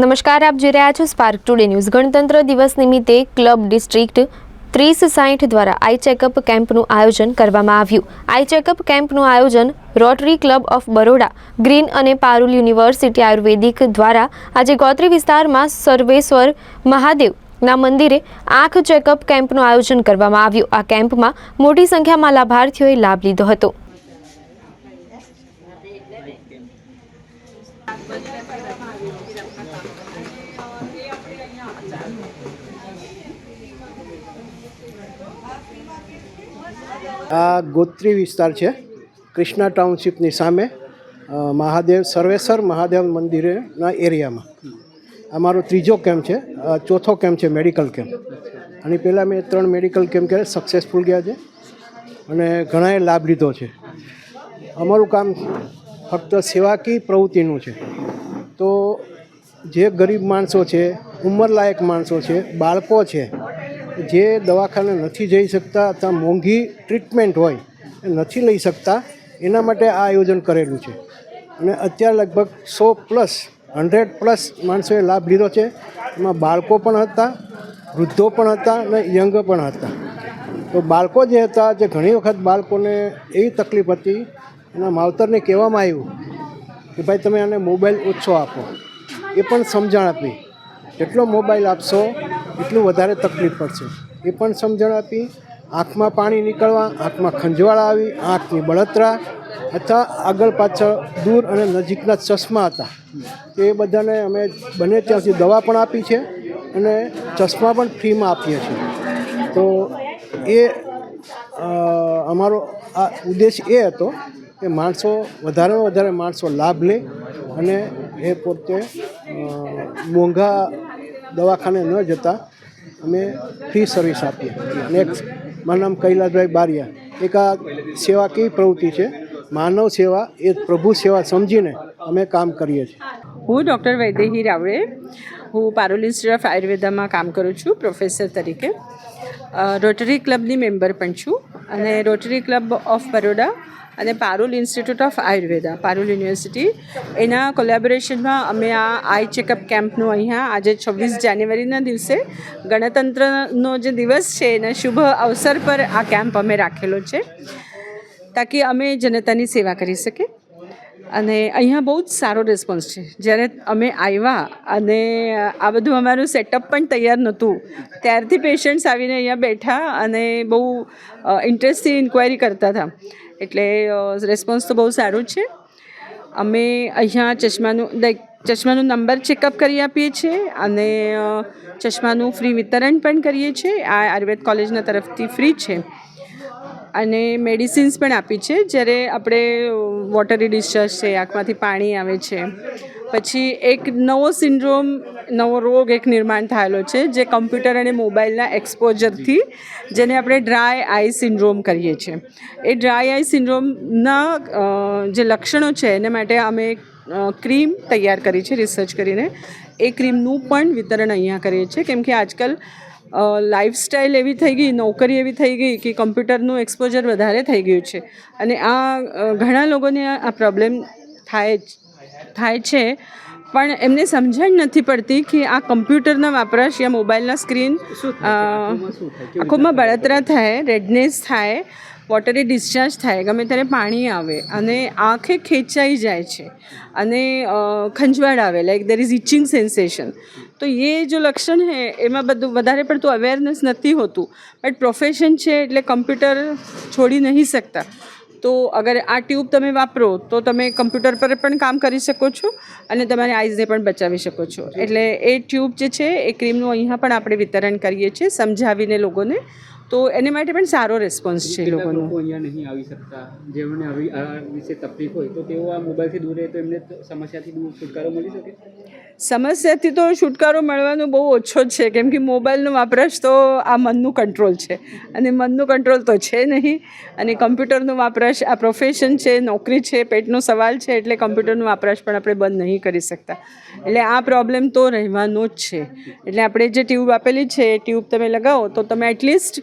નમસ્કાર, આપ જોઈ રહ્યા છો સ્પાર્ક ટુડે ન્યૂઝ ગણતંત્ર દિવસ નિમિત્તે ક્લબ ડિસ્ટ્રિક્ટ ત્રીસ સાઠ દ્વારા આઈ ચેકઅપ કેમ્પનું આયોજન કરવામાં આવ્યું. આઈ ચેકઅપ કેમ્પનું આયોજન Rotary Club of Baroda, Green અને પારુલ યુનિવર્સિટી આયુર્વેદિક દ્વારા આજે ગોત્રી વિસ્તારમાં સર્વેશ્વર મહાદેવના મંદિરે આંખ ચેકઅપ કેમ્પનું આયોજન કરવામાં આવ્યું. આ કેમ્પમાં મોટી સંખ્યામાં લાભાર્થીઓએ લાભ લીધો હતો. આ ગોત્રી વિસ્તાર છે. કૃષ્ણા ટાઉનશીપની સામે મહાદેવ સર્વેશ્વર મહાદેવ મંદિરના એરિયામાં. અમારો ત્રીજો કેમ્પ છે ચોથો કેમ્પ છે મેડિકલ કેમ્પ. અને પહેલાં મેં ત્રણ મેડિકલ કેમ્પ ક્યારે સક્સેસફુલ ગયા છે અને ઘણાએ લાભ લીધો છે. અમારું કામ ફક્ત સેવાકી પ્રવૃત્તિનું છે. તો જે ગરીબ માણસો છે, ઉંમરલાયક માણસો છે, બાળકો છે જે દવાખાને નથી જઈ શકતા અથવા મોંઘી ટ્રીટમેન્ટ હોય, એ નથી લઈ શકતા, એના માટે આ આયોજન કરેલું છે. અને અત્યારે લગભગ સો પ્લસ હંડ્રેડ પ્લસ માણસોએ લાભ લીધો છે. એમાં બાળકો પણ હતા, વૃદ્ધો પણ હતા અને યંગ પણ હતા. તો બાળકો જે હતા, જે ઘણી વખત બાળકોને એવી તકલીફ હતી, એના માવતરને કહેવામાં આવ્યું કે, ભાઈ, તમે આને મોબાઈલ ઓછો આપો. એ પણ સમજણ આપી. જેટલો મોબાઈલ આપશો એટલું વધારે તકલીફ પડશે. એ પણ સમજણ આપી, આંખમાં પાણી નીકળવા, આંખમાં ખંજવાળા આવી, આંખની બળતરા અથવા આગળ પાછળ દૂર અને નજીકના ચશ્મા હતા. એ બધાને અમે બને ત્યાં સુધી દવા પણ આપી છે અને ચશ્મા પણ ફ્રીમાં આપીએ છીએ. તો એ અમારો આ ઉદ્દેશ એ હતો કે માણસો વધારેમાં વધારે માણસો લાભ લે અને એ પોતે મોંઘા દવાખાને ન જતા અમે ફ્રી સર્વિસ આપીએ. નેક્સ્ટ મારું નામ કૈલાસભાઈ બારિયા. એક આ સેવા કેવી પ્રવૃત્તિ છે? માનવ સેવા એ પ્રભુ સેવા સમજીને અમે કામ કરીએ છીએ. હું ડૉક્ટર વૈદેહી રાવળે. હું પારોલ ઓફ આયુર્વેદામાં કામ કરું છું, પ્રોફેસર તરીકે. રોટરી ક્લબની મેમ્બર પણ છું અને રોટરી ક્લબ ઓફ બરોડા અને Parul institute of Ayurveda, Parul university. એના કોલેબોરેશનમાં અમે આ આઈ ચેકઅપ કેમ્પનું અહીંયા આજે છવ્વીસ જાન્યુઆરીના દિવસે ગણતંત્રનો જે દિવસ છે, એના શુભ અવસર પર આ કેમ્પ અમે રાખેલો છે, તાકી અમે જનતાની સેવા કરી શકીએ. અને અહીંયા બહુ જ સારો રિસ્પોન્સ છે. જ્યારે અમે આવ્યા અને આ બધું અમારું સેટઅપ પણ તૈયાર નહોતું, ત્યારથી પેશન્ટ્સ આવીને અહીંયા બેઠા અને બહુ ઇન્ટરેસ્ટથી ઇન્ક્વાયરી કરતા હતા. એટલે રિસ્પોન્સ તો બહુ સારું છે. અમે અહીંયા ચશ્માનું લાઈક ચશ્માનું નંબર ચેકઅપ કરી આપીએ છીએ અને ચશ્માનું ફ્રી વિતરણ પણ કરીએ છીએ. આ આયુર્વેદ કોલેજના તરફથી ફ્રી છે. અને મેડિસિન્સ પણ આપી છે, જ્યારે આપણે વોટરી ડિસ્ચાર્જ છે, આંખમાંથી પાણી આવે છે. પછી એક નવો સિન્ડ્રોમ નવો રોગ એક નિર્માણ થયેલો છે, જે કમ્પ્યુટર અને મોબાઈલના એક્સપોઝરથી જેને આપણે ડ્રાય આઈ સિન્ડ્રોમ કરીએ છીએ. એ ડ્રાય આઈ સિન્ડ્રોમના જે લક્ષણો છે, એને માટે અમે ક્રીમ તૈયાર કરી છે રિસર્ચ કરીને. એ ક્રીમનું પણ વિતરણ અહીંયા કરીએ છીએ, કેમ કે આજકાલ લાઈફસ્ટાઈલ એવી થઈ ગઈ, નોકરી એવી થઈ ગઈ કે કમ્પ્યુટરનું એક્સપોઝર વધારે થઈ ગયું છે. અને આ ઘણા લોકોને આ પ્રોબ્લેમ થાય થાય છે. પણ એમને સમજણ નથી પડતી કે આ કમ્પ્યુટરના વપરાશ યા મોબાઈલના સ્ક્રીન આંખોમાં બળતરા થાય રેડનેસ થાય વોટરી ડિસ્ચાર્જ થાય ગમે ત્યારે પાણી આવે અને આંખે ખેંચાઈ જાય છે અને ખંજવાળ આવે like there is itching sensation તો એ જો લક્ષણ હે એમાં બધું વધારે પડતું અવેરનેસ નથી હોતું. બટ પ્રોફેશન છે એટલે કમ્પ્યુટર છોડી નહીં શકતા. તો અગર આ ટ્યુબ તમે વાપરો તો તમે કમ્પ્યુટર પર પણ કામ કરી શકો છો અને તમારી આઈઝને પણ બચાવી શકો છો. એટલે એ ટ્યુબ જે છે એ ક્રીમનું અહીંયા પણ આપણે વિતરણ કરીએ છીએ સમજાવીને લોકોને તો એને માટે પણ સારો રિસ્પોન્સ છે લોકોનો. અહીંયા નહીં આવી શકતા? જેમને વિશે તકલીફ હોય તો તેઓ આ મોબાઈલથી દૂર રહે તો એમને સમસ્યાથી દૂર છુટકારો મળી શકે? સમસ્યાથી તો છુટકારો મળવાનો બહુ ઓછો જ છે કેમ કે મોબાઈલનો વપરાશ તો આ મનનું કંટ્રોલ છે. અને મનનું કંટ્રોલ તો છે નહીં અને કમ્પ્યુટરનો વપરાશ આ પ્રોફેશન છે નોકરી છે પેટનો સવાલ છે એટલે કમ્પ્યુટરનો વપરાશ પણ આપણે બંધ નહીં કરી શકતા. એટલે આ પ્રોબ્લેમ તો રહેવાનો જ છે. એટલે આપણે જે ટ્યુબ આપેલી છે એ ટ્યુબ તમે લગાવો તો તમે એટલીસ્ટ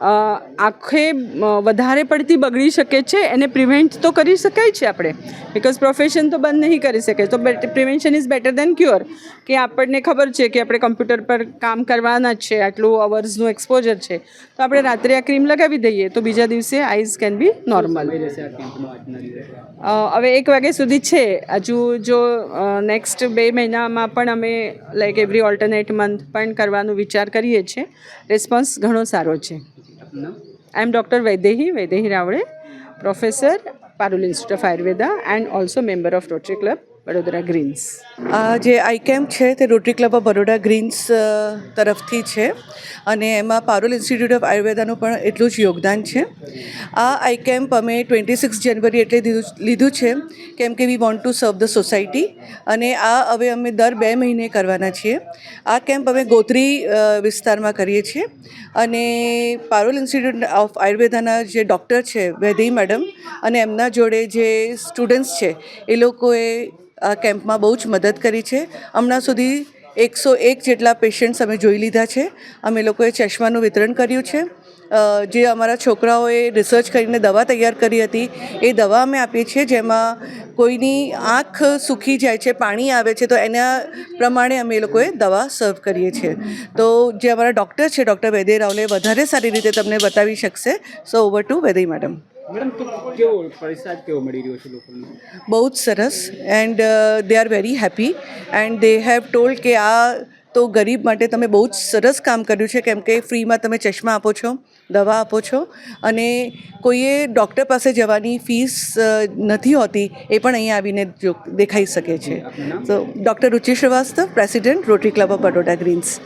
આંખે વધારે પડતી બગડી શકે છે એને પ્રિવેન્ટ તો કરી શકાય છે આપણે. બિકોઝ પ્રોફેશન તો બંધ નહીં કરી શકે. તો prevention is better than cure કે આપણને ખબર છે કે આપણે કમ્પ્યુટર પર કામ કરવાના જ છે આટલું અવર્સનું એક્સપોઝર છે. તો આપણે રાત્રે આ ક્રીમ લગાવી દઈએ તો બીજા દિવસે આઈઝ કેન બી નોર્મલ હવે એક વાગ્યા સુધી છે. હજુ જો નેક્સ્ટ બે મહિનામાં પણ અમે લાઈક એવરી ઓલ્ટરનેટ મંથ પણ કરવાનો વિચાર કરીએ છીએ. રિસ્પોન્સ ઘણો સારો છે. I am doctor Vaidehi Vaidehi Rawale professor Parul Institute of Ayurveda and also member of Rotary Club Vadodara Greens આ જે આઈ કેમ્પ છે તે Rotary Club of Baroda Greens તરફથી છે. અને એમાં પારોલ ઇન્સ્ટિટ્યૂટ ઓફ આયુર્વેદાનું પણ એટલું જ યોગદાન છે. આ આઈ કેમ્પ અમે ટ્વેન્ટી સિક્સ જાન્યુઆરી એટલે લીધું છે, કેમ કે we want to serve the society અને આ હવે અમે દર બે મહિને કરવાના છીએ. આ કેમ્પ અમે ગોત્રી વિસ્તારમાં કરીએ છીએ. અને પારોલ ઇન્સ્ટિટ્યૂટ ઓફ આયુર્વેદાના જે ડૉક્ટર છે વૈદેહી મેડમ અને એમના જોડે જે સ્ટુડન્ટ્સ છે, એ લોકોએ આ કેમ્પમાં બહુ જ મદદ કરી છે. હમણાં સુધી એકસો એક જેટલા પેશન્ટ્સ અમે જોઈ લીધા છે. અમે લોકોએ ચશ્માનું વિતરણ કર્યું છે. જે અમારા છોકરાઓએ રિસર્ચ કરીને દવા તૈયાર કરી હતી, એ દવા અમે આપીએ છીએ જેમાં કોઈની આંખ સૂકી જાય છે, પાણી આવે છે, તો એના પ્રમાણે અમે લોકોએ દવા સર્વ કરીએ છીએ. તો જે અમારા ડૉક્ટર છે, ડૉક્ટર વૈદય રાવલે, વધારે સારી રીતે તમને બતાવી શકશે. So over to Vaidya madam. Madam તો કેવો પ્રસાદ કેવો મળી રહ્યો છે લોકોને? બહુ જ સરસ. And they are very happy and they have told કે આ તો ગરીબ માટે તમે બહુ જ સરસ કામ કર્યું છે. કેમ કે ફ્રીમાં તમે ચશ્મા આપો છો દવા આપો છો. અને કોઈએ ડૉક્ટર પાસે જવાની ફીસ નથી હોતી એ પણ અહીંયા આવીને દેખાઈ શકે છે. તો doctor Ruchi Shrivastava president Rotary Club of Baroda Greens